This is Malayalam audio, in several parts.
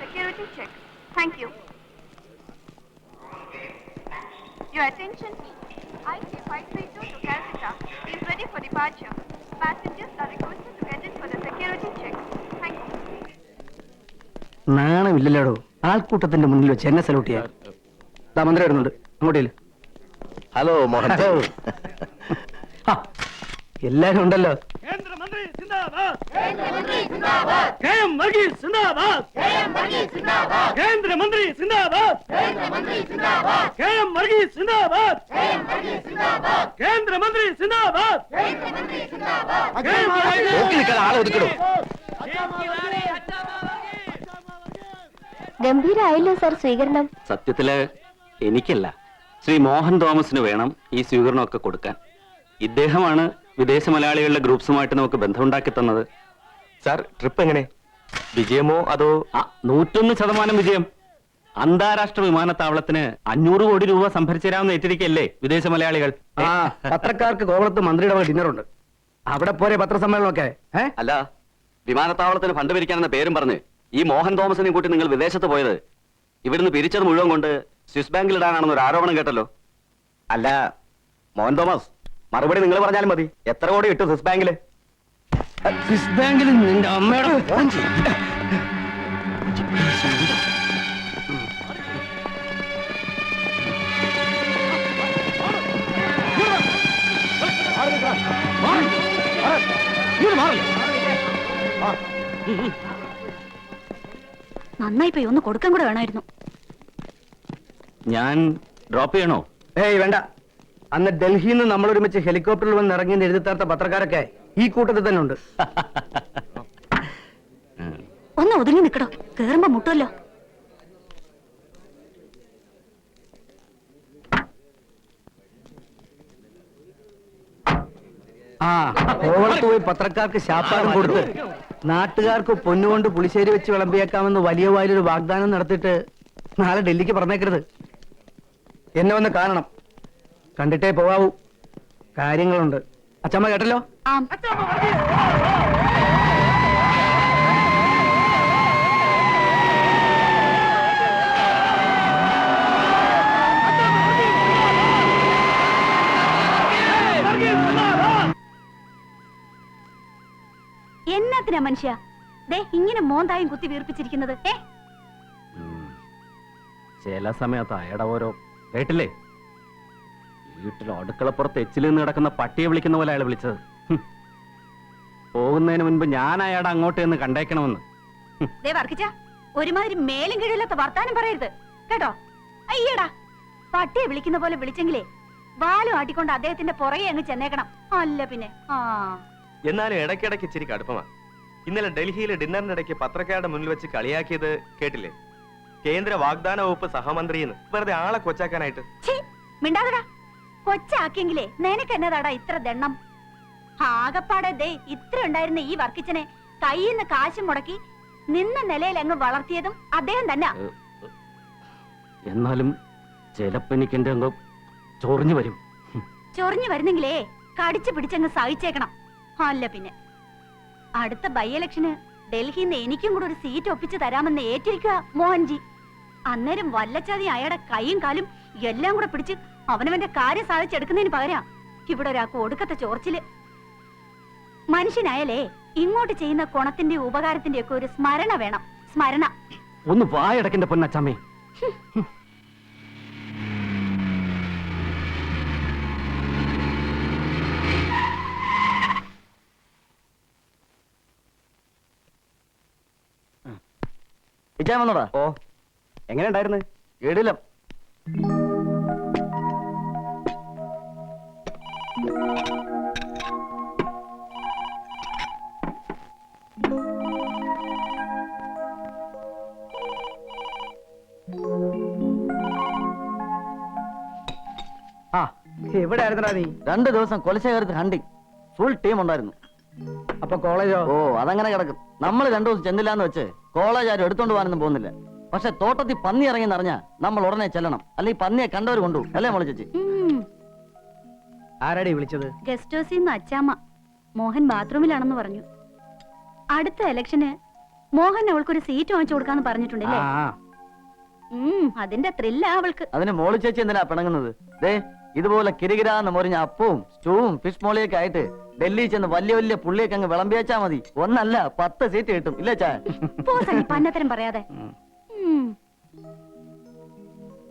Security check. Thank you. Your attention, IC532 to Calcutta is ready for departure. Passengers are requested to get in for the security check. Thank you. നാണമില്ലല്ലോടോ ആൾക്കൂട്ടത്തിന്റെ മുന്നിൽ വെച്ച് എന്നെ സല്യൂട്ട് ചെയ്യാം മന്ത്രി ഇടുന്നുണ്ട് അങ്ങോട്ടേൽ ഹലോ മോഹൻ എല്ലാരും ഉണ്ടല്ലോ. കേന്ദ്രമന്ത്രി കേന്ദ്രമന്ത്രി കേന്ദ്രമന്ത്രി ഗംഭീരായല്ലോ സാർ സ്വീകരണം. സത്യത്തിൽ എനിക്കല്ല. ശ്രീ മോഹൻ തോമസിന് വേണം ഈ സ്വീകരണമൊക്കെ കൊടുക്കാൻ. ഇദ്ദേഹമാണ് വിദേശ മലയാളികളുടെ ഗ്രൂപ്പ്സുമായിട്ട് നമുക്ക് ബന്ധമുണ്ടാക്കി തന്നത്. സാർ ട്രിപ്പ് എങ്ങനെ? വിജയമോ അതോ ആ നൂറ്റൊന്ന് ശതമാനം വിജയം. അന്താരാഷ്ട്ര വിമാനത്താവളത്തിന് അഞ്ഞൂറ് കോടി രൂപ സംഭരിച്ചേരാമെന്ന് ഏറ്റിരിക്കല്ലേ വിദേശ മലയാളികൾ? ആ പത്രക്കാർക്ക് കോവളത്ത് മന്ത്രിയുടെ വക ഡിന്നറുണ്ട്. അവിടെ പോരെ പത്രസമ്മേളനമൊക്കെ ഏ? അല്ല വിമാനത്താവളത്തിന് ഫണ്ട് പിരിക്കാനെന്ന പേരും പറഞ്ഞ് ഈ മോഹൻ തോമസിനെ കൂട്ടി നിങ്ങൾ വിദേശത്ത് പോയത്. ഇവിടുന്ന് പിരിച്ചത് മുഴുവൻ കൊണ്ട് സ്വിസ് ബാങ്കിൽ ഇടാനാണെന്നൊരു ആരോപണം കേട്ടല്ലോ. അല്ല മോഹൻ തോമസ് മറുപടി നിങ്ങൾ പറഞ്ഞാലും മതി. എത്ര കോടി കിട്ടും സ്വിസ് ബാങ്കിൽ സ്വിസ് ബാങ്കിൽ നിന്റെ അമ്മയുടെ നന്നായി പോയി ഒന്ന് കൊടുക്കാൻ കൂടെ വേണമായിരുന്നു. ഞാൻ ഡ്രോപ്പ് ചെയ്യണോ? ഏയ് വേണ്ട. അന്ന് ഡൽഹിയിൽ നിന്ന് നമ്മൾ ഒരുമിച്ച് ഹെലികോപ്റ്ററിൽ വന്ന് ഇറങ്ങി എഴുതി തേർത്ത പത്രക്കാരൊക്കെ ഈ കൂട്ടത്തിൽ തന്നെ ഉണ്ട്. ഒന്ന് ഒതുങ്ങി നിക്കടോ. കേറുമ്പോ മുട്ടുമല്ലോ ആ കോവളത്ത് പോയി പത്രക്കാർക്ക് ശാപ്പാടം കൊടുത്ത് നാട്ടുകാർക്ക് പൊന്നുകൊണ്ട് പുളിശ്ശേരി വെച്ച് വിളമ്പിയേക്കാമെന്ന് വലിയ വായിലൊരു വാഗ്ദാനം നടത്തിയിട്ട് നാളെ ഡൽഹിക്ക് പറഞ്ഞേക്കരുത്. എന്നെ ഒന്ന് കാണണം. കണ്ടിട്ടേ പോവാവൂ. കാര്യങ്ങളുണ്ട്. അച്ചമ്മ കേട്ടല്ലോ? എന്നാത്തിനാ മനുഷ്യ? ദേ ഇങ്ങനെ മോന്തായും കുത്തി വീർപ്പിച്ചിരിക്കുന്നത്. ഏ? ചില സമയത്ത് അയാടെ ഓരോ കേട്ടില്ലേ? വീട്ടിൽ അടുക്കളപ്പുറത്ത് എച്ചിൽ നിന്ന് കിടക്കുന്ന പട്ടിയെ വിളിക്കുന്ന പോലെ അയാൾ വിളിച്ചത്. ഹും. പോകുന്നതിന് മുൻപ് ഞാൻ അയാളെ അങ്ങോട്ട് എന്ന് കണ്ടേക്കണമെന്ന്. ദേ വർക്കിച്ച ഒരുമാതിരി മേലും കീഴില്ലാത്ത വർത്താനം പറയരുത്. കേട്ടോ? അയ്യടാ പട്ടിയെ വിളിക്കുന്ന പോലെ വിളിച്ചെങ്കിലേ വാലു ആട്ടിക്കൊണ്ട് അദ്ദേഹത്തിന്റെ പുറകെ അങ്ങ് ചെന്നേക്കണം. അല്ല പിന്നെ ആ. എന്നാലും ഇടയ്ക്കിടയ്ക്ക് ഇച്ചിരി കടുപ്പമാ. ഇന്നലെ ഡൽഹിയിലെ ഡിന്നറിന്റെ ഇടയ്ക്ക് പത്രക്കാരുടെ മുന്നിൽ വെച്ച് കളിയാക്കിയത് കേട്ടില്ലേ? കേന്ദ്ര വാഗ്ദാന വകുപ്പ് സഹമന്ത്രിയെന്ന്. വെറുതെ ആളെ കൊച്ചാക്കാനായിട്ട്. ഛീ, മിണ്ടാതെടാ. കൊച്ചാക്കിയെങ്കിലേ നിനക്ക് എന്നതാടാ ഇത്ര ദണ്ണം? ആകപ്പാടെ ദേ ഇത്ര ഉണ്ടായിരുന്ന ഈ വർക്കിച്ചനെ കയ്യിൽ നിന്ന് കാശ് മുടക്കി നിന്ന നിലയിൽ അങ്ങ് വളർത്തിയതും അദ്ദേഹം തന്നെ. എന്നാലും ചിലപ്പോ എനിക്ക് എന്റെ എന്തോ ചൊറിഞ്ഞു വരും. ചൊറിഞ്ഞു വരുന്നെങ്കിലേ കടിച്ചു പിടിച്ചങ്ങ് സഹിച്ചേക്കണം. അല്ല പിന്നെ അടുത്ത ബൈ ഇലക്ഷന് ഡൽഹിയിൽ നിന്ന് എനിക്കും കൂടെ ഒരു സീറ്റ് ഒപ്പിച്ചു തരാമെന്ന് ഏറ്റിരിക്കുക മോഹൻജി. അന്നേരം വല്ലച്ചാതി അയാളുടെ കൈയും കാലും എല്ലാം കൂടെ പിടിച്ച് അവനവന്റെ കാര്യം സാധിച്ചെടുക്കുന്നതിന് പകരം ഇവിടെ ഒരാൾക്ക് ഒടുക്കത്തെ ചോർച്ചിൽ. മനുഷ്യനായാലേ ഇങ്ങോട്ട് ചെയ്യുന്ന കുണത്തിന്റെ ഉപകാരത്തിന്റെ ഒക്കെ ഒരു സ്മരണ വേണം. സ്മരണ. ഒന്ന് വായടക്കിന്റെ പൊന്നച്ചമ്മേ വന്നോടാ? ഓ. എങ്ങനെ ഉണ്ടായിരുന്നു? കേടില്ല എവിടെ ആയിരുന്നടാ നീ. രണ്ട് ദിവസം കൊലശേഖരത്തിൽ ഹണ്ടിങ് ഫുൾ ടീം ഉണ്ടായിരുന്നു. അപ്പൊ കോളേജോ? ഓ അതങ്ങനെ കിടക്കും. നമ്മൾ രണ്ടു ദിവസം ചെന്നില്ലാന്ന് വെച്ച് കോളേജ് ആരും എടുത്തോണ്ട് പോകാനൊന്നും പോകുന്നില്ല. പക്ഷെ തോട്ടത്തിൽ പന്നി ഇറങ്ങി നിറഞ്ഞാ നമ്മൾ ഉടനെ ചെല്ലണം. അല്ലെങ്കിൽ പന്നിയെ കണ്ടവർ കൊണ്ടു അല്ലേ മോളെ ചേച്ചി. ആരാടി വിളിച്ചത്? ഗസ്റ്റ് ഹൗസിൽ നിന്ന് അച്ചാമ്മ. മോഹൻ ബാത്റൂമിലാണെന്ന് പറഞ്ഞു. അടുത്ത ഇലക്ഷന് മോഹൻ അവൾക്കൊരു സീറ്റ് വാങ്ങിച്ചു കൊടുക്കാന്ന് പറഞ്ഞിട്ടുണ്ടല്ലേ? ആ. ഉം അതിന്റെ ത്രില്ല അവൾക്ക്. അതിന് മോൾ ചേച്ചി എന്തിനാ പിണങ്ങുന്നത്? ദേ ഇതുപോലെ കിരികിരാന്ന് മുറിഞ്ഞ അപ്പവും സ്റ്റൂവും ഫിഷ് മോളിയൊക്കെ ആയിട്ട് ഡൽഹി ചെന്ന് വലിയ വലിയ പുള്ളിയൊക്കെ അങ്ങ് വിളമ്പിയച്ചാ മതി. ഒന്നല്ല പത്ത് സീറ്റ് കിട്ടും. ഇല്ല ചാ? പോ സണ്ണി പന്നത്തരം പറയാതെ.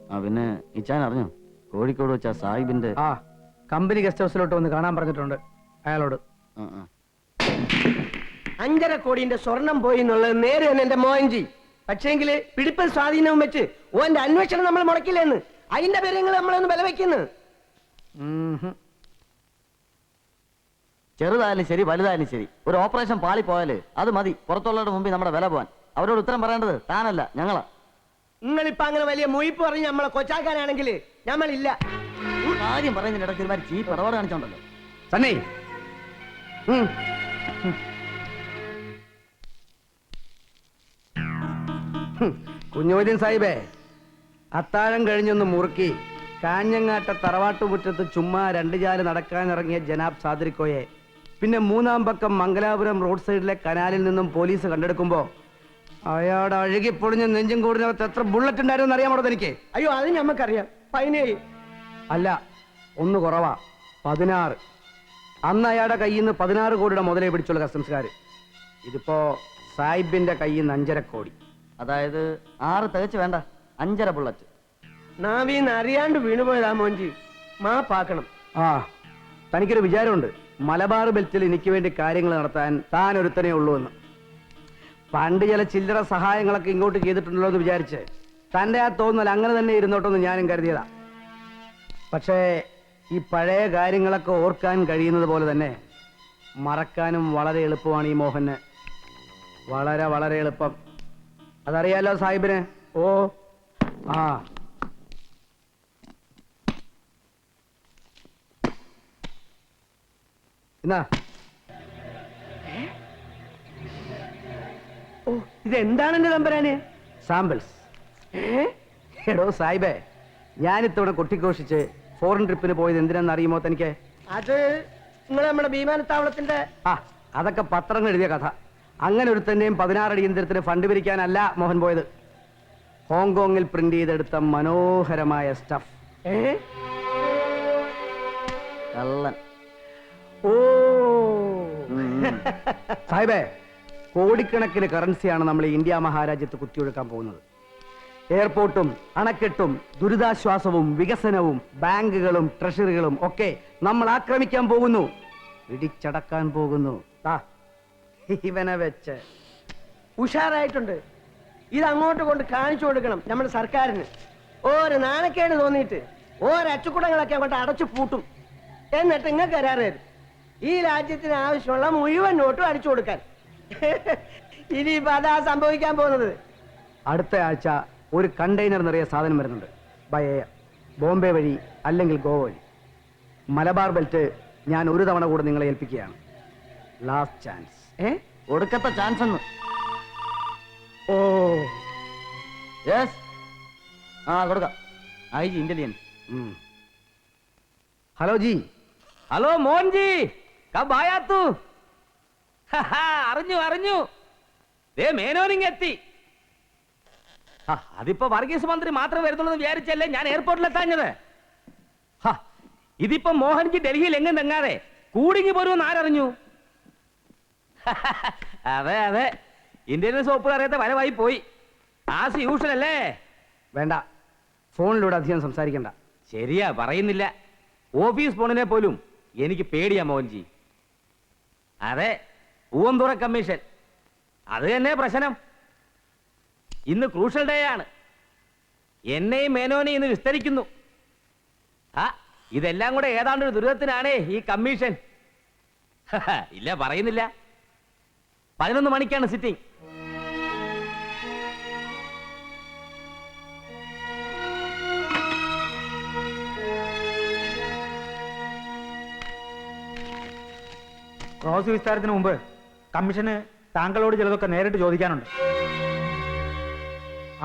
ആ പിന്നെ ഇച്ചാൻ അറിഞ്ഞോ? കോഴിക്കോട് വെച്ച സാഹിബിന്റെ ആ കമ്പനി ഗസ്റ്റ് ഹൗസിലോട്ട് വന്ന് കാണാൻ പറഞ്ഞിട്ടുണ്ട് അയാളോട്. ആ, ആ. അഞ്ചര കോടിന്റെ സ്വർണം പോയി എന്നുള്ളത് നേരെ തന്നെ എന്റെ മോഹൻജി. പക്ഷേങ്കിൽ പിടിപ്പൻ സ്വാധീനവും വെച്ച് ഓന്റെ അന്വേഷണം നമ്മൾ മുടക്കില്ലെന്ന്. അതിന്റെ പേര് നിങ്ങൾ നമ്മളൊന്ന് വില വെക്കുന്നു ഉം ഹും. ചെറുതായാലും ശരി വലുതായാലും ശരി. ഒരു ഓപ്പറേഷൻ പാളി പോയാൽ അത് മതി. പുറത്തുള്ളവരുടെ മുമ്പിൽ നമ്മുടെ വില പോവാൻ. അവരോട് ഉത്തരം പറയേണ്ടത് താനല്ല ഞങ്ങളാ. നിങ്ങളിപ്പോ അങ്ങനെ വലിയ മുയിപ്പ് പറഞ്ഞ് നമ്മളെ കൊച്ചാക്കാനാണെങ്കിൽ നമ്മളില്ല. കാര്യം പറയുന്നതിന്റെ ഇടയ്ക്ക് ഒരുമാതിരി ചീപ്പ് ഇടപാട് കാണിച്ചോണ്ടല്ലോ. സണ്ണി. കുഞ്ഞോദ്യൻ സാഹിബേ അത്താഴം കഴിഞ്ഞൊന്ന് മുറുക്കി. കാഞ്ഞങ്ങാട്ട തറവാട്ടുമുറ്റത്ത് ചുമ്മാ രണ്ട് ചാൽ നടക്കാനിറങ്ങിയ ജനാബ് സാദരിക്കോയെ. പിന്നെ മൂന്നാം പക്കം മംഗലാപുരം റോഡ് സൈഡിലെ കനാലിൽ നിന്നും പോലീസ് കണ്ടെടുക്കുമ്പോ അഴുകി പൊളിഞ്ഞ നെഞ്ചും കൂടിനകത്ത് എത്ര ബുള്ളറ്റ് ഉണ്ടായിരുന്നു അറിയാമോ എനിക്ക് അയ്യോ അത് ഞമ്മക്കറിയാം. പതിനേഴ്. അല്ല ഒന്ന് കുറവാ. പതിനാറ്. അന്ന് അയാളുടെ കയ്യിൽ നിന്ന് പതിനാറ് കോടിയുടെ മുതലേ പിടിച്ചുള്ള കസ്റ്റംസുകാർ ഇതിപ്പോ സാഹിബിന്റെ കയ്യിൽ നിന്ന് അഞ്ചര കോടി. അതായത് ആറ് തികച്ച് വേണ്ട അഞ്ചര ബുള്ളറ്റ്. നാവീന്ന് അറിയാണ്ട് വീണുപോയതാ മാ മാപ്പാക്കണം ആ തനിക്കൊരു വിചാരമുണ്ട്. മലബാർ ബെൽറ്റിൽ എനിക്ക് വേണ്ടി കാര്യങ്ങൾ നടത്താൻ താൻ ഒരുത്തനേ ഉള്ളൂ എന്ന്. പണ്ട് ചില ചില്ലറ സഹായങ്ങളൊക്കെ ഇങ്ങോട്ട് ചെയ്തിട്ടുണ്ടല്ലോ എന്ന് വിചാരിച്ച് തന്റെ ആ തോന്നൽ അങ്ങനെ തന്നെ ഇരുന്നോട്ടെന്ന് ഞാനും കരുതിയതാ. പക്ഷേ ഈ പഴയ കാര്യങ്ങളൊക്കെ ഓർക്കാൻ കഴിയുന്നത് പോലെ തന്നെ മറക്കാനും വളരെ എളുപ്പമാണ് ഈ മോഹന്. വളരെ വളരെ എളുപ്പം. അതറിയാലോ സാഹിബിന്? ഓ ആ. എന്നാ? ഓ ഇതെന്താണ് എന്റെ തമ്പരാന്? സാമ്പിൾസ്. എടോ സായിബേ ഞാൻ ഇത്തവണ കൊട്ടിഘോഷിച്ച് ഫോറിൻ ട്രിപ്പിന് പോയത് എന്തിനാന്ന് അറിയുമോ തനിക്ക്? അത് നിങ്ങൾ നമ്മുടെ വിമാനത്താവളത്തിന്റെ ആ അതൊക്കെ പത്രങ്ങൾ എഴുതിയ കഥ. അങ്ങനെ ഒരു തന്നെയും പതിനാറടി ഇന്ദ്രത്തിന് ഫണ്ട് പിരിക്കാനല്ല മോഹൻ പോയത്. ഹോങ്കോങ്ങിൽ പ്രിന്റ് ചെയ്തെടുത്ത മനോഹരമായ സ്റ്റഫ് ഏ? കള്ളൻ. ഓ. സാഹിബേ കോടിക്കണക്കിന് കറൻസിയാണ് നമ്മൾ ഇന്ത്യ മഹാരാജ്യത്ത് കുത്തിയൊഴുക്കാൻ പോകുന്നത്. എയർപോർട്ടും അണക്കെട്ടും ദുരിതാശ്വാസവും വികസനവും ബാങ്കുകളും ട്രഷറികളും ഒക്കെ നമ്മൾ ആക്രമിക്കാൻ പോകുന്നു. ഇടിച്ചടക്കാൻ പോകുന്നു. ഇവനെ വെച്ച്. ഉഷാറായിട്ടുണ്ട്. ഇത് അങ്ങോട്ട് കൊണ്ട് കാണിച്ചു കൊടുക്കണം നമ്മുടെ സർക്കാരിന്. ഓരോ നാണക്കേട് തോന്നിയിട്ട് ഓരോ അച്ചുക്കുടങ്ങളൊക്കെ അങ്ങോട്ട് അടച്ചു പൂട്ടും. എന്നിട്ട് ഇങ്ങനെ കരാറേത് ഈ രാജ്യത്തിന് ആവശ്യമുള്ള മുഴുവൻ നോട്ടും അടിച്ചു കൊടുക്കാൻ. ഇനിയിപ്പോ അതാ സംഭവിക്കാൻ പോകുന്നത്. അടുത്ത ആഴ്ച ഒരു കണ്ടെയ്നർ നിറയെ സാധനം വരുന്നുണ്ട്. ബൈ എയർ ബോംബെ വഴി അല്ലെങ്കിൽ ഗോവ വഴി. മലബാർ ബെൽറ്റ് ഞാൻ ഒരു തവണ കൂടെ നിങ്ങളെ ഏൽപ്പിക്കുകയാണ്. ലാസ്റ്റ് ചാൻസ് ഏ? ഒടുക്കത്തെ ചാൻസ് ഒന്ന് ഓ. യെസ് ആ കൊടുക്കാം. I G intelligence. Hello ji. Hello മോൻജി. ആയാ അറിഞ്ഞു അറിഞ്ഞു. ദേ മേനോനിങ് എത്തി അതിപ്പോ വർഗീസ് മന്ത്രി മാത്രം വരുന്നുള്ളൂ എന്ന് വിചാരിച്ചല്ലേ ഞാൻ എയർപോർട്ടിൽ എത്താഞ്ഞത് ഇതിപ്പോ മോഹൻജി ഡൽഹിയിൽ എങ്ങും തെങ്ങാതെ കൂടിങ്ങി പോരുമെന്ന് ആരറിഞ്ഞു? അതെ അതെ. ഇന്ത്യൻ സോപ്പ് അറിയാത്ത വരവായി പോയി. ആസ് യൂഷൻ അല്ലേ വേണ്ട ഫോണിലൂടെ അധികം സംസാരിക്കണ്ട. ശരിയാ പറയുന്നില്ല. ഓഫീസ് ഫോണിനെ പോലും എനിക്ക് പേടിയാ മോഹൻജി. അതെ പൂവന്തുറ കമ്മീഷൻ. അത് തന്നെ പ്രശ്നം. ഇന്ന് ക്രൂഷ്യൽ ഡേ ആണ്. എന്നെയും മേനോനെയും ഇന്ന് വിസ്തരിക്കുന്നു. ആ ഇതെല്ലാം കൂടെ ഏതാണ്ട് ഒരു ദുരിതത്തിനാണേ ഈ കമ്മീഷൻ. ഇല്ല പറയുന്നില്ല. പതിനൊന്ന് മണിക്കാണ് സിറ്റിംഗ്. ക്രോസ് വിസ്താരത്തിന് മുമ്പ് കമ്മീഷന് താങ്കളോട് ചിലതൊക്കെ നേരിട്ട് ചോദിക്കാനുണ്ട്.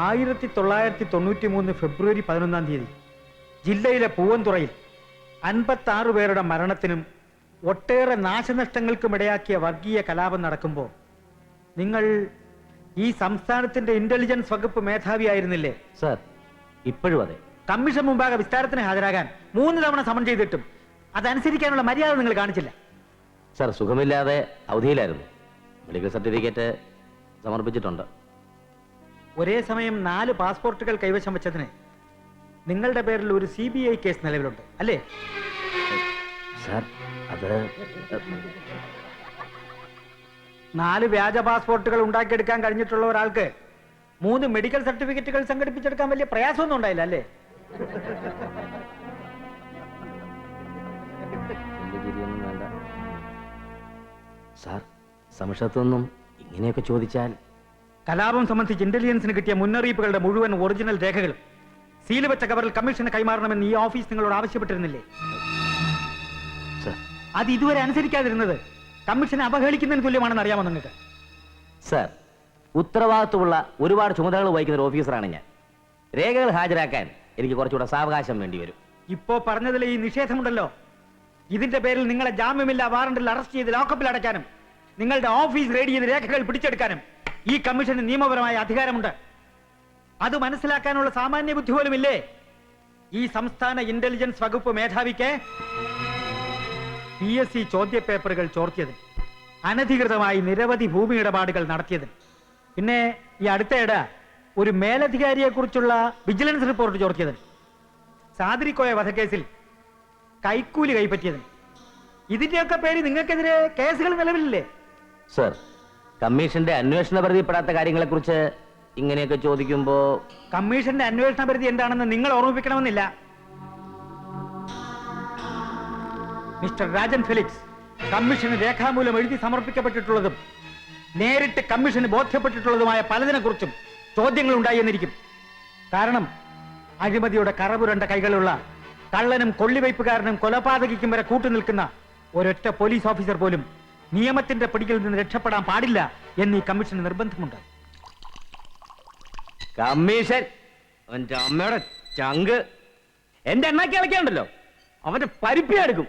ആയിരത്തി തൊള്ളായിരത്തി തൊണ്ണൂറ്റി മൂന്ന് ഫെബ്രുവരി പതിനൊന്നാം തീയതി ജില്ലയിലെ പൂവന്തുറയിൽ അൻപത്തി ആറ് പേരുടെ മരണത്തിനും ഒട്ടേറെ നാശനഷ്ടങ്ങൾക്കും ഇടയാക്കിയ വർഗീയ കലാപം നടക്കുമ്പോൾ നിങ്ങൾ ഈ സംസ്ഥാനത്തിന്റെ ഇന്റലിജൻസ് വകുപ്പ് മേധാവിയായിരുന്നില്ലേ സർ ഇപ്പോഴും അതെ. കമ്മീഷൻ മുമ്പാകെ വിസ്താരത്തിന് ഹാജരാകാൻ മൂന്ന് തവണ സമൺ ചെയ്തിട്ടും അതനുസരിക്കാനുള്ള മര്യാദ നിങ്ങൾ കാണിച്ചില്ല. സർ സുഖമില്ലാതെ അവധിയിലായിരുന്നു. മെഡിക്കൽ സർട്ടിഫിക്കറ്റ് സമർപ്പിച്ചിട്ടുണ്ട്. ഒരേ സമയം നാല് പാസ്പോർട്ടുകൾ കൈവശം വെച്ചതിന് നിങ്ങളുടെ പേരിൽ ഒരു സി ബി ഐ കേസ് നിലവിലുണ്ട് അല്ലേ? സാർ അത് നാല് വ്യാജ പാസ്പോർട്ടുകൾ ഉണ്ടാക്കിയെടുക്കാൻ കഴിഞ്ഞിട്ടുള്ള ഒരാൾക്ക് മൂന്ന് മെഡിക്കൽ സർട്ടിഫിക്കറ്റുകൾ സംഘടിപ്പിച്ചെടുക്കാൻ വലിയ പ്രയാസമൊന്നും ഉണ്ടായില്ല അല്ലേ? സാർ സമക്ഷത്തൊന്നും ഇങ്ങനെയൊക്കെ ചോദിച്ചാൽ കലാപം സംബന്ധിച്ച് ഇന്റലിജൻസിന് കിട്ടിയ മുന്നറിയിപ്പുകളുടെ മുഴുവൻ ഒറിജിനൽ രേഖകളും. സീൽ വെച്ച കവറിൽ കമ്മീഷന് കൈമാറണമെന്ന് ഈ ഓഫീസ് നിങ്ങളോട് ആവശ്യപ്പെട്ടിരുന്നില്ലേ? സർ. അത് ഇതുവരെ അനുസരിക്കാതിരുന്നത് കമ്മീഷനെ അവഹേളിക്കുന്നതിന് തുല്യമാണെന്ന് അറിയാമോ നിങ്ങൾക്ക്? സർ ഉത്തരവാദിത്വമുള്ള ഒരുപാട് ചുമതലകൾ വഹിക്കുന്ന ഒരു ഓഫീസറാണ് ഞാൻ. രേഖകൾ ഹാജരാക്കാൻ എനിക്ക് കുറച്ചുകൂടെ സാവകാശം വേണ്ടി വരും ഇപ്പോ പറഞ്ഞതിലെ ഈ നിഷേധമുണ്ടല്ലോ. ഇതിന്റെ പേരിൽ നിങ്ങളെ ജാമ്യമില്ലാ വാറണ്ടിൽ അറസ്റ്റ് ചെയ്ത് ലോക്കപ്പിൽ അടയ്ക്കാനും നിങ്ങളുടെ ഓഫീസ് റെയ്ഡ് ചെയ്ത് രേഖകൾ പിടിച്ചെടുക്കാനും ഈ കമ്മീഷന് നിയമപരമായ അധികാരമുണ്ട്. അത് മനസ്സിലാക്കാനുള്ള സാമാന്യ ബുദ്ധി പോലും ഇല്ലേ ഈ സംസ്ഥാന ഇന്റലിജൻസ് വകുപ്പ് മേധാവിക്ക് പി എസ് സി ചോദ്യപേപ്പറുകൾ ചോർത്തിയതിന് അനധികൃതമായി നിരവധി ഭൂമി ഇടപാടുകൾ നടത്തിയതിന് പിന്നെ ഈ അടുത്തയിട ഒരു മേലധികാരിയെ കുറിച്ചുള്ള വിജിലൻസ് റിപ്പോർട്ട് ചോർത്തിയതിന് സാദ്രിക്കോയ വധക്കേസിൽ കൈക്കൂലി കൈപ്പറ്റിയത്. ഇതിന്റെയൊക്കെ പേര് നിങ്ങൾക്കെതിരെ കേസുകൾ നിലവിലില്ലേ? സർ കമ്മീഷന്റെ അന്വേഷണ പരിധിപ്പെടാത്ത കാര്യങ്ങളെക്കുറിച്ച് ഇങ്ങനെയൊക്കെ ചോദിക്കുമ്പോ കമ്മീഷന്റെ അന്വേഷണ പരിധി എന്താണെന്ന് നിങ്ങൾ ഓർമ്മിപ്പിക്കണമെന്നില്ല. മിസ്റ്റർ രാജൻ ഫിലിപ്സ് കമ്മീഷന് രേഖാമൂലം എഴുതി സമർപ്പിക്കപ്പെട്ടിട്ടുള്ളതും നേരിട്ട് കമ്മീഷന് ബോധ്യപ്പെട്ടിട്ടുള്ളതുമായ പലതിനെ കുറിച്ചും ചോദ്യങ്ങൾ ഉണ്ടായി എന്നിരിക്കും. കാരണം അഴിമതിയുടെ കറപുരണ്ട കൈകളുള്ള കള്ളനും കൊള്ളിവയ്പ്പുകാരനും കൊലപാതകിക്കും വരെ കൂട്ടുനിൽക്കുന്ന ഒരൊറ്റ പോലീസ് ഓഫീസർ പോലും നിയമത്തിന്റെ പിടിയിൽ നിന്ന് രക്ഷപ്പെടാൻ പാടില്ല എന്ന് ഈ കമ്മീഷന് നിർബന്ധമുണ്ട്. കമ്മീഷൻ അവന്റെ അമ്മയുടെ ചങ്ക്. എന്റെ എണ്ണാക്കി ഇളക്കിയുണ്ടല്ലോ അവന്റെ പരിപ്പി എടുക്കും.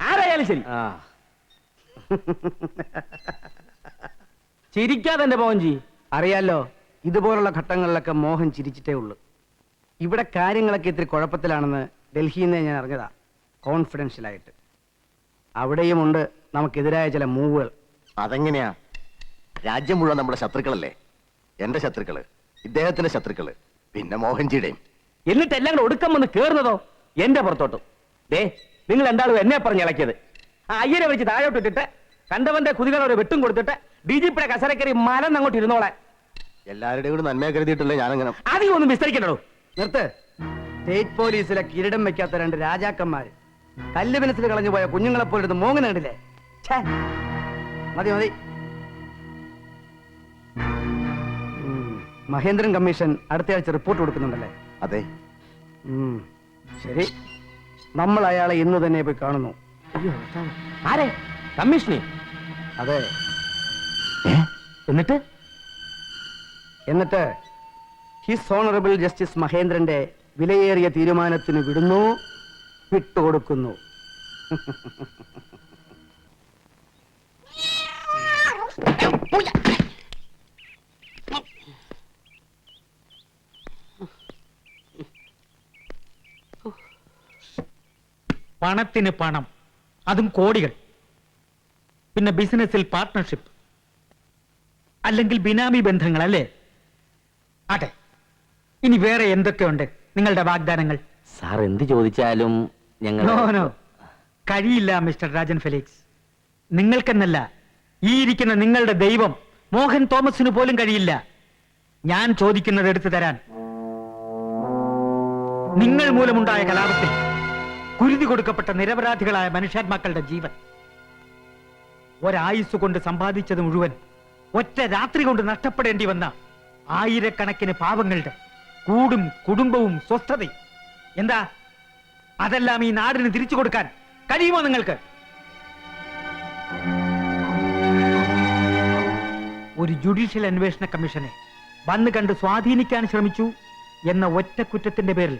ആരായാലും ശരി. ചിരിക്കാതെ എന്റെ മോഹൻജി. അറിയാലോ ഇതുപോലുള്ള ഘട്ടങ്ങളിലൊക്കെ മോഹൻ ചിരിച്ചിട്ടേ ഉള്ളൂ. ഇവിടെ കാര്യങ്ങളൊക്കെ ഇത്തിരി കുഴപ്പത്തിലാണെന്ന് ഡൽഹിയിൽ നിന്ന് ഞാൻ അറിഞ്ഞതാ കോൺഫിഡൻഷ്യലായിട്ട് അവിടെയുമുണ്ട് നമുക്കെതിരായ ചില മൂവുകൾ. അതെങ്ങനെയാ? രാജ്യം മുഴുവൻ നമ്മുടെ ശത്രുക്കളല്ലേ? എന്റെ ശത്രുക്കൾ ഇദ്ദേഹത്തിന്റെ ശത്രുക്കൾ പിന്നെ മോഹൻജിയുടെയും. എന്നിട്ട് എല്ലാം കൂടെ ഒടുക്കം വന്ന് കേറുന്നതോ? എന്റെ പുറത്തോട്ടും. ദേ നിങ്ങൾ എന്താളും എന്നെ പറഞ്ഞ് ഇളക്കിയത്? ആ അയ്യനെ വെച്ച് താഴോട്ട് ഇട്ടിട്ട് കണ്ടവന്റെ കുതികളോട് വെട്ടും കൊടുത്തിട്ട് ഡി ജി പിയുടെ കസരക്കറി മലന്ന് അങ്ങോട്ട് ഇരുന്നോളെ എല്ലാവരുടെയും കൂടി നന്മയെ കരുതിയിട്ടല്ലേ ഞാനങ്ങനെ അധികം ഒന്നും വിസ്തരിക്കണോ നിർത്ത്. സ്റ്റേറ്റ് പോലീസിലെ കിരീടം വെക്കാത്ത രണ്ട് രാജാക്കന്മാര്. കല്ല് മനസ്സിൽ കളഞ്ഞു പോയ കുഞ്ഞുങ്ങളെ പോലെ മോങ്ങന കണ്ടില്ലേ? മതി മതി. മഹേന്ദ്രൻ കമ്മീഷൻ അടുത്തയാഴ്ച റിപ്പോർട്ട് കൊടുക്കുന്നുണ്ടല്ലേ? അതെ. ശരി. നമ്മൾ അയാളെ ഇന്ന് തന്നെ പോയി കാണുന്നു. ആരെ? കമ്മീഷനെ? അതെ. എന്നിട്ട്? എന്നിട്ട് ഹിസ് ഓണറബിൾ ജസ്റ്റിസ് മഹേന്ദ്രന്റെ വിലയേറിയ തീരുമാനത്തിന് വിടുന്നു വിട്ടുകൊടുക്കുന്നു. പണത്തിന് പണം അതും കോടികൾ. പിന്നെ ബിസിനസ്സിൽ പാർട്ട്ണർഷിപ്പ്. അല്ലെങ്കിൽ ബിനാമി ബന്ധങ്ങൾ അല്ലേ? ആട്ടെ ഇനി വേറെ എന്തൊക്കെയുണ്ട്? നിങ്ങളുടെ വാഗ്ദാനങ്ങൾ. സാർ എന്ത് ചോദിച്ചാലും ഞങ്ങൾ നോ നോ. കഴിയില്ല മിസ്റ്റർ രാജൻ ഫെലിക്സ്. നിങ്ങൾക്കെന്നല്ല ഈ ഇരിക്കുന്ന നിങ്ങളുടെ ദൈവം മോഹൻ തോമസിന് പോലും കഴിയില്ല. ഞാൻ ചോദിക്കുന്നത് എടുത്തു തരാൻ. നിങ്ങൾ മൂലമുണ്ടായ കലാപത്തിൽ കുരുതി കൊടുക്കപ്പെട്ട നിരപരാധികളായ മനുഷ്യാത്മാക്കളുടെ ജീവൻ. ഒരായുസ് കൊണ്ട് സമ്പാദിച്ചത് മുഴുവൻ ഒറ്റ രാത്രി കൊണ്ട് നഷ്ടപ്പെടേണ്ടി വന്ന ആയിരക്കണക്കിന് പാവങ്ങളുടെ കൂടും കുടുംബവും സ്വസ്ഥതയും. എന്താ? അതെല്ലാം ഈ നാടിന് തിരിച്ചു കൊടുക്കാൻ കഴിയുമോ നിങ്ങൾക്ക്? ഒരു ജുഡീഷ്യൽ അന്വേഷണ കമ്മീഷനെ വന്ന് കണ്ട് സ്വാധീനിക്കാൻ ശ്രമിച്ചു എന്ന ഒറ്റ കുറ്റത്തിന്റെ പേരിൽ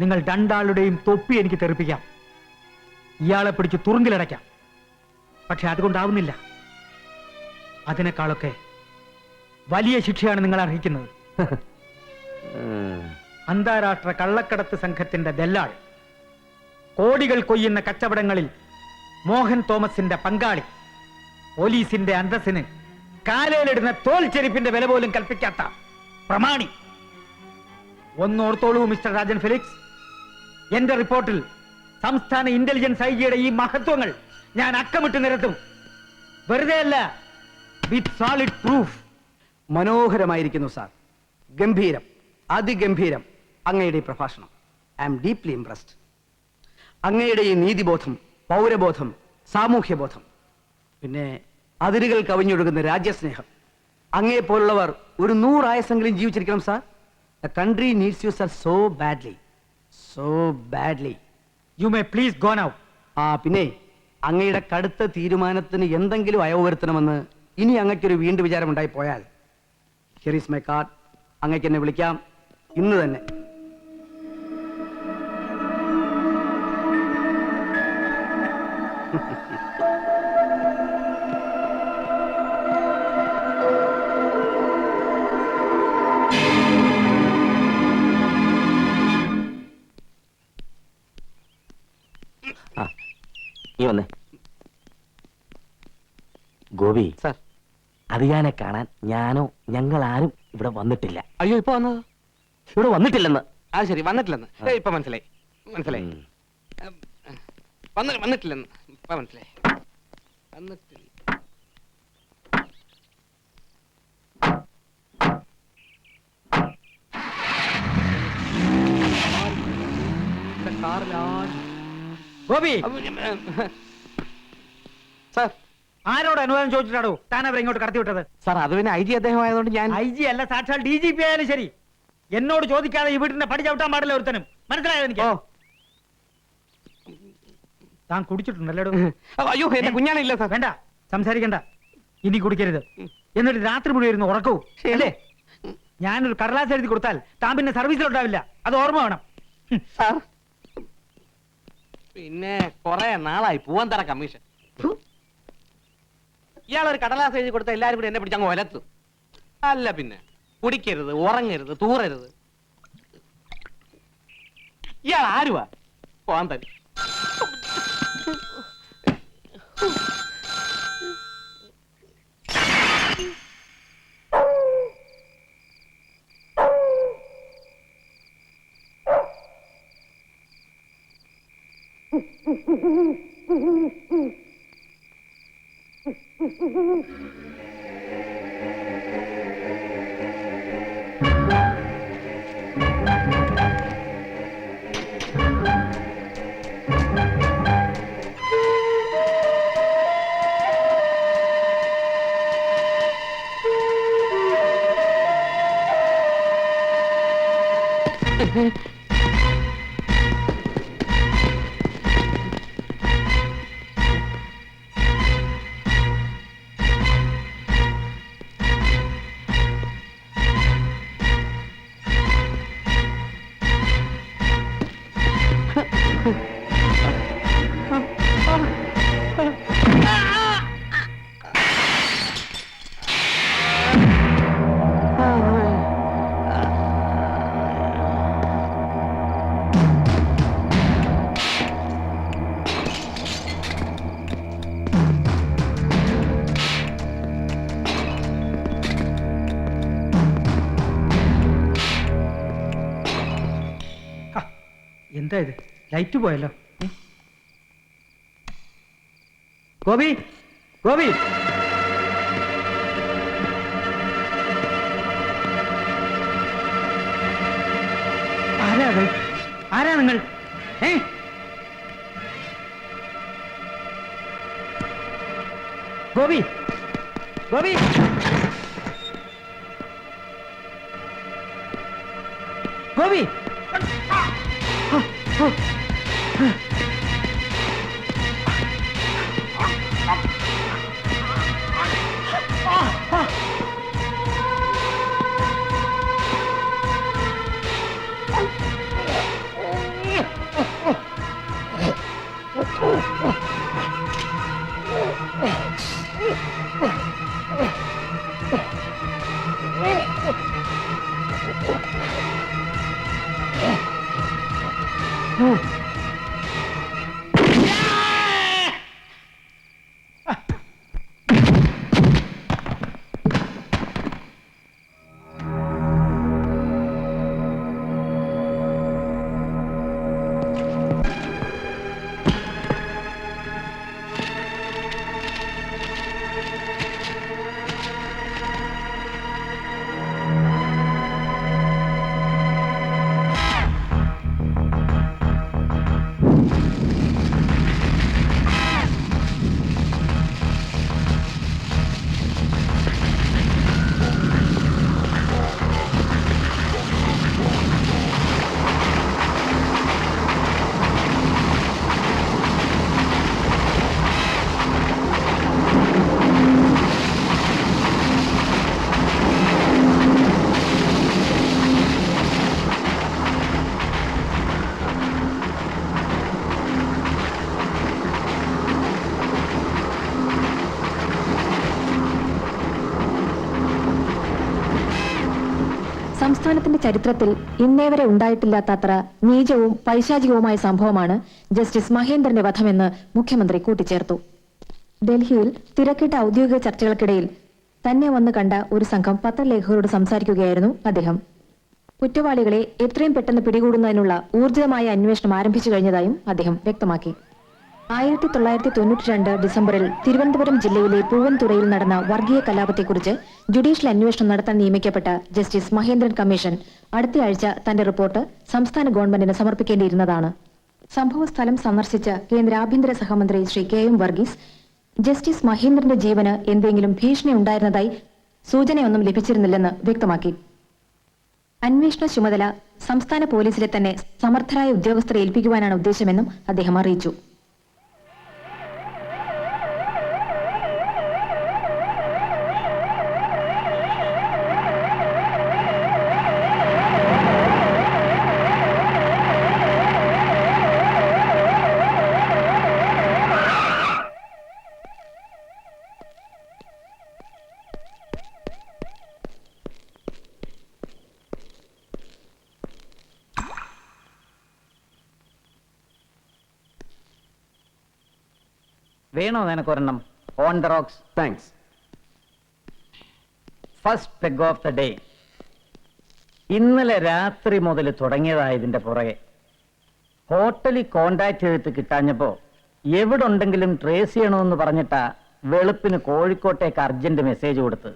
നിങ്ങൾ രണ്ടാളുടെയും തൊപ്പി എനിക്ക് തെറിപ്പിക്കാം. ഇയാളെ പിടിച്ച് തുറുങ്കിലടയ്ക്കാം. പക്ഷെ അതുകൊണ്ടാവുന്നില്ല. അതിനേക്കാളൊക്കെ വലിയ ശിക്ഷയാണ് നിങ്ങൾ അർഹിക്കുന്നത്. അന്താരാഷ്ട്ര കള്ളക്കടത്ത് സംഘത്തിന്റെ ദല്ലാൾ കോടികൾ കൊയ്യുന്ന കച്ചവടങ്ങളിൽ മോഹൻ തോമസിന്റെ പങ്കാളി. പോലീസിന്റെ അന്തസ്സിന് കാലയിലിടുന്ന തോൽ ചെരുപ്പിന്റെ വില പോലും കൽപ്പിക്കാത്ത പ്രമാണി. ഒന്നോർത്തോളൂ മിസ്റ്റർ രാജൻ ഫെലിക്സ്. എന്റെ റിപ്പോർട്ടിൽ സംസ്ഥാന ഇന്റലിജൻസ് ഐ ജിയുടെ ഈ മഹത്വങ്ങൾ ഞാൻ അക്കമിട്ട് നിരത്തും. വെറുതെ അല്ല വിത്ത് സോളിഡ് പ്രൂഫ് മനോഹരമായിരിക്കുന്നു സാർ. ഗംഭീരം. അതിഗംഭീരം അങ്ങയുടെ പ്രഭാഷണം. ഐ ആം ഡീപ്ലി ഇംപ്രസ്ഡ് അങ്ങയുടെ ഈ നീതിബോധം പൗരബോധം സാമൂഹ്യബോധം പിന്നെ അതിരുകൾ കവിഞ്ഞൊഴുകുന്ന രാജ്യസ്നേഹം അങ്ങേ പോലുള്ളവർ ഒരു നൂറായസെങ്കിലും ജീവിച്ചിരിക്കണം sir the country needs you sir so badly so badly you may please go now ആ പിന്നെ അങ്ങയുടെ കടുത്ത തീരുമാനത്തിന് എന്തെങ്കിലും അയവ് വരുത്തണമെന്ന് ഇനി അങ്ങയ്ക്കൊരു വീണ്ടും വിചാരമുണ്ടായി പോയാൽ ഹിയർ ഈസ് മൈ കാർഡ് അങ്ങയ്ക്ക് എന്നെ വിളിക്കാം. ഇന്ന് തന്നെ. നീ വന്നേ. ഗോപി സാർ. അതിയാനെ കാണാൻ ഞാനോ ഞങ്ങൾ ആരും ഇവിടെ വന്നിട്ടില്ല. അയ്യോ ഇപ്പൊ വന്നത്? ഇവിടെ വന്നിട്ടില്ലെന്ന്. അത് ശരി വന്നിട്ടില്ലെന്ന്. ഏ, ഇപ്പൊ മനസ്സിലായി. മനസ്സിലായി. ഉം. വന്ന് വന്നിട്ടില്ലെന്ന്. ഇപ്പൊ മനസ്സിലായി. വന്നിട്ടില്ല. ഇവിടെ ഗോപി! സാർ ആരോട് അനുവാദം ചോദിച്ചിട്ടാണോ താൻ അവരെ ഇങ്ങോട്ട് കടത്തി വിട്ടത് സാർ അത് പിന്നെ ഐ ജി അദ്ദേഹം ആയതുകൊണ്ട് ഞാൻ ഐ ജി അല്ല സാക്ഷാൽ ഡി ജി പി ആയാലും ശരി. എന്നോട് ചോദിക്കാതെ ഈ വീട്ടിന്റെ പടി ചവിട്ടാൻ പാടില്ല ഒരുത്തനും. മനസ്സിലായോ എനിക്ക്? ഓ. താൻ കുടിച്ചിട്ടുണ്ടല്ലോ അയ്യോ എന്റെ കുഞ്ഞാണില്ല സാർ. വേണ്ട സംസാരിക്കണ്ട. ഇനി കുടിക്കരുത്. എന്നിട്ട് രാത്രി മുഴുവൻ ഇരുന്ന് ഉറക്കവും അല്ലേ? ഞാനൊരു കടലാസ് എഴുതി കൊടുത്താൽ താൻ പിന്നെ സർവീസിലുണ്ടാവില്ല. അത് ഓർമ്മ വേണം. സാർ. പിന്നെ കൊറേ നാളായി പൂവന്തറ കമ്മീഷൻ. ഇയാളൊരു കടലാസ് എഴുതി കൊടുത്താൽ എല്ലാരും കൂടി എന്നെ പിടിച്ചങ്ങ് ഒലത്തു. അല്ല പിന്നെ. കുടിക്കരുത് ഉറങ്ങരുത് തൂറരുത്. ഇയാൾ ആരുവാ? പോന്തൻ ഹ, എന്താ ഇത് ലൈറ്റ് പോയല്ലോ. ഗോപി ഗോപി. ആരാ ആരാ നിങ്ങൾ? ഏ? ഗോപി ഗോപി. ഗോപി. സംസ്ഥാനത്തിന്റെ ചരിത്രത്തിൽ ഇന്നേവരെ ഉണ്ടായിട്ടില്ലാത്തത്ര നീചവും പൈശാചികവുമായ സംഭവമാണ് ജസ്റ്റിസ് മഹേന്ദ്രന്റെ വധമെന്ന് മുഖ്യമന്ത്രി കൂട്ടിച്ചേർത്തു. ഡൽഹിയിൽ തിരക്കിട്ട ഔദ്യോഗിക ചർച്ചകൾക്കിടയിൽ തന്നെ വന്ന് കണ്ട ഒരു സംഘം പത്രലേഖകരോട് സംസാരിക്കുകയായിരുന്നു അദ്ദേഹം. കുറ്റവാളികളെ എത്രയും പെട്ടെന്ന് പിടികൂടുന്നതിനുള്ള ഊർജിതമായ അന്വേഷണം ആരംഭിച്ചു കഴിഞ്ഞതായും അദ്ദേഹം വ്യക്തമാക്കി. ആയിരത്തി തൊള്ളായിരത്തി തൊണ്ണൂറ്റി രണ്ട് ഡിസംബറിൽ തിരുവനന്തപുരം ജില്ലയിലെ പൂവൻതുറയിൽ നടന്ന വർഗീയ കലാപത്തെക്കുറിച്ച് ജുഡീഷ്യൽ അന്വേഷണം നടത്താൻ നിയമിക്കപ്പെട്ട ജസ്റ്റിസ് മഹേന്ദ്രൻ കമ്മീഷൻ അടുത്തയാഴ്ച തന്റെ റിപ്പോർട്ട് സംസ്ഥാന ഗവൺമെന്റിന് സമർപ്പിക്കേണ്ടിയിരുന്നതാണ്. സംഭവസ്ഥലം സന്ദർശിച്ച കേന്ദ്ര ആഭ്യന്തര സഹമന്ത്രി Shri K M Varghese justice മഹേന്ദ്രന്റെ ജീവന് എന്തെങ്കിലും ഭീഷണി ഉണ്ടായിരുന്നതായി സൂചനയൊന്നും ലഭിച്ചിരുന്നില്ലെന്ന് വ്യക്തമാക്കി. അന്വേഷണ ചുമതല സംസ്ഥാന പോലീസിലെ തന്നെ സമർത്ഥരായ ഉദ്യോഗസ്ഥരെ ഏൽപ്പിക്കുവാനാണ് ഉദ്ദേശമെന്നും അദ്ദേഹം അറിയിച്ചു. വേണോ നിനക്കൊരെണ്ണം on the rocks thanks first peg of the day ഇന്നലെ രാത്രി മുതൽ തുടങ്ങിയതായതിന്റെ പുറകെ. ഹോട്ടലിൽ കോണ്ടാക്ട് ചെയ്തിട്ട് കിട്ടാഞ്ഞപ്പോ എവിടെ ഉണ്ടെങ്കിലും ട്രേസ് ചെയ്യണമെന്ന് പറഞ്ഞിട്ടാ വെളുപ്പിന് കോഴിക്കോട്ടേക്ക് അർജന്റ് മെസ്സേജ് കൊടുത്ത്.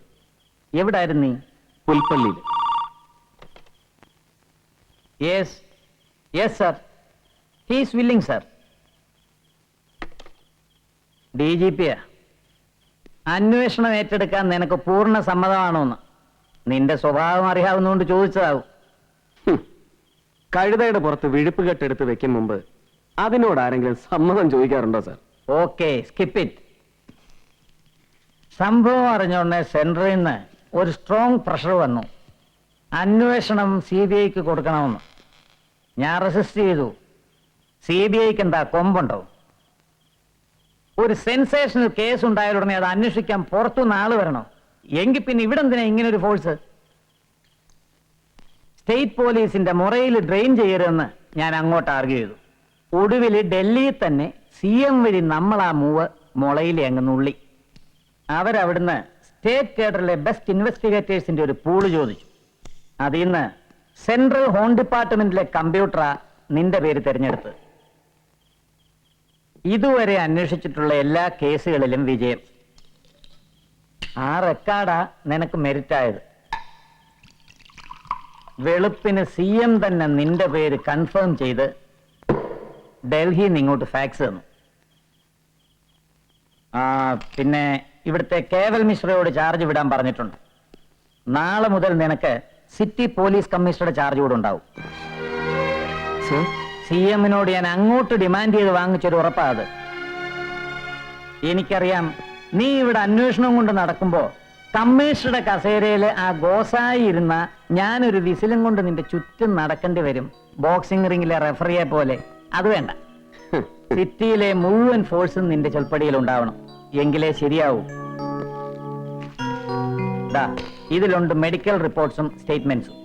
എവിടായിരുന്നു നീ? പുൽപ്പള്ളിയിൽ. Yes yes sir he's willing sir D G P അന്വേഷണം ഏറ്റെടുക്കാൻ നിനക്ക് പൂർണ സമ്മതമാണോന്ന്? നിന്റെ സ്വഭാവം അറിയാവുന്നതുകൊണ്ട് ചോദിച്ചതാവും. കഴുതയുടെ പുറത്ത് വിഴുപ്പ് കെട്ടെടുത്ത് വെക്കും മുമ്പ് അതിനോട് ആരെങ്കിലും സമ്മതം ചോദിക്കാറുണ്ടോ സാർ? Okay skip it. സംഭവം അറിഞ്ഞോടനെ സെൻട്രൽ നിന്ന് ഒരു സ്ട്രോങ് പ്രഷർ വന്നു. അന്വേഷണം സി ബി ഐക്ക് കൊടുക്കണമെന്ന്. ഞാൻ റെസിസ്റ്റ് ചെയ്തു. സി ബി ഐക്ക് എന്താ കൊമ്പുണ്ടോ? ഒരു സെൻസേഷണൽ കേസ് ഉണ്ടായ ഉടനെ അത് അന്വേഷിക്കാൻ പുറത്തുനിന്ന് ആൾ വരണോ. എങ്കിൽ പിന്നെ ഇവിടെ എന്തിനാ ഇങ്ങനെ ഒരു ഫോഴ്സ് സ്റ്റേറ്റ് പോലീസിന്റെ മുറയിൽ ഡ്രെയിൻ ചെയ്യരുതെന്ന് ഞാൻ അങ്ങോട്ട് ആർഗ്യൂ ചെയ്തു. ഒടുവിൽ ഡൽഹിയിൽ തന്നെ സി എം വഴി നമ്മൾ ആ മൂവ് മുളയിലെ അങ്ങ് നുള്ളി. അവരവിടുന്ന് സ്റ്റേറ്റ് കേഡറിലെ ബെസ്റ്റ് ഇൻവെസ്റ്റിഗേറ്റേഴ്സിന്റെ ഒരു പൂൾ ചോദിച്ചു. അതിൽ നിന്ന് സെൻട്രൽ ഹോം ഡിപ്പാർട്ട്മെന്റിലെ കമ്പ്യൂട്ടറാ നിന്റെ പേര് തിരഞ്ഞെടുത്ത്. ഇതുവരെ അന്വേഷിച്ചിട്ടുള്ള എല്ലാ കേസുകളിലും വിജയം. ആ റെക്കോർഡാ നിനക്ക് മെരിറ്റായത്. വെളുപ്പിന് സി എം തന്നെ നിന്റെ പേര് കൺഫേം ചെയ്ത് ഡൽഹിയിൽ നിന്ന് ഇങ്ങോട്ട് ഫാക്സ് തന്നു. പിന്നെ ഇവിടുത്തെ കേവൽ മിശ്രയോട് ചാർജ് വിടാൻ പറഞ്ഞിട്ടുണ്ട്. നാളെ മുതൽ നിനക്ക് സിറ്റി പോലീസ് കമ്മീഷണറുടെ ചാർജ് കൂടെ ഉണ്ടാവും. സി എമ്മിനോട് ഞാൻ അങ്ങോട്ട് ഡിമാൻഡ് ചെയ്ത് വാങ്ങിച്ചൊരു ഉറപ്പാത് എനിക്കറിയാം നീ ഇവിടെ അന്വേഷണം കൊണ്ട് നടക്കുമ്പോ കമ്മീഷണറുടെ കസേരയിൽ ആ ഗോസായി ഇരുന്ന ഞാനൊരു വിസിലും കൊണ്ട് നിന്റെ ചുറ്റും നടക്കേണ്ടി വരും. ബോക്സിംഗ് റിംഗിലെ റെഫറിയെ പോലെ. അത് വേണ്ട. സിറ്റിയിലെ മുഴുവൻ ഫോഴ്സും നിന്റെ ചൊൽപ്പടിയിൽ ഉണ്ടാവണം. എങ്കിലേ ശരിയാവൂ. ഇതിലുണ്ട് മെഡിക്കൽ റിപ്പോർട്ട്സും സ്റ്റേറ്റ്മെന്റ്സും.